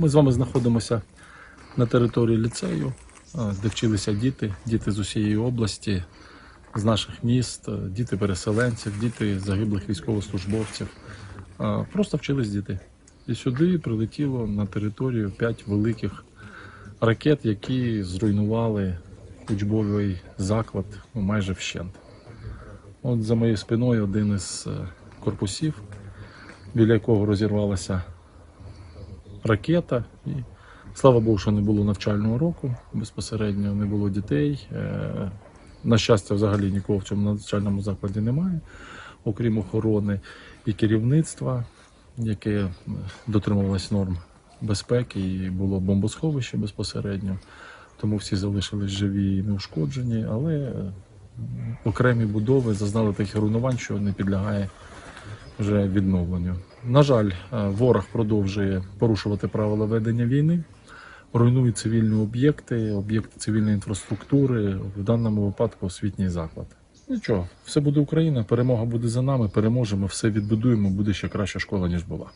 Ми з вами знаходимося на території ліцею, де вчилися діти, діти з усієї області, з наших міст, е, діти переселенців, діти загиблих військовослужбовців. Е, Просто вчились діти. І сюди прилетіло на територію п'ять великих ракет, які зруйнували учбовий заклад ну, майже вщент. От за моєю спиною один із е, корпусів, біля якого розірвалася ракета. І слава Богу, що не було навчального року безпосередньо, не було дітей. Е, На щастя, взагалі нікого в цьому навчальному закладі немає, окрім охорони і керівництва, яке е, дотримувалось норм безпеки і було бомбосховище безпосередньо. Тому всі залишились живі і неушкоджені, але е, окремі будови зазнали таких руйнувань, що не підлягає вже відновленню. На жаль, е, ворог продовжує порушувати правила ведення війни, руйнує цивільні об'єкти, об'єкти цивільної інфраструктури, в даному випадку освітній заклад. Нічого, все буде Україна, перемога буде за нами, переможемо, все відбудуємо, буде ще краща школа, ніж була.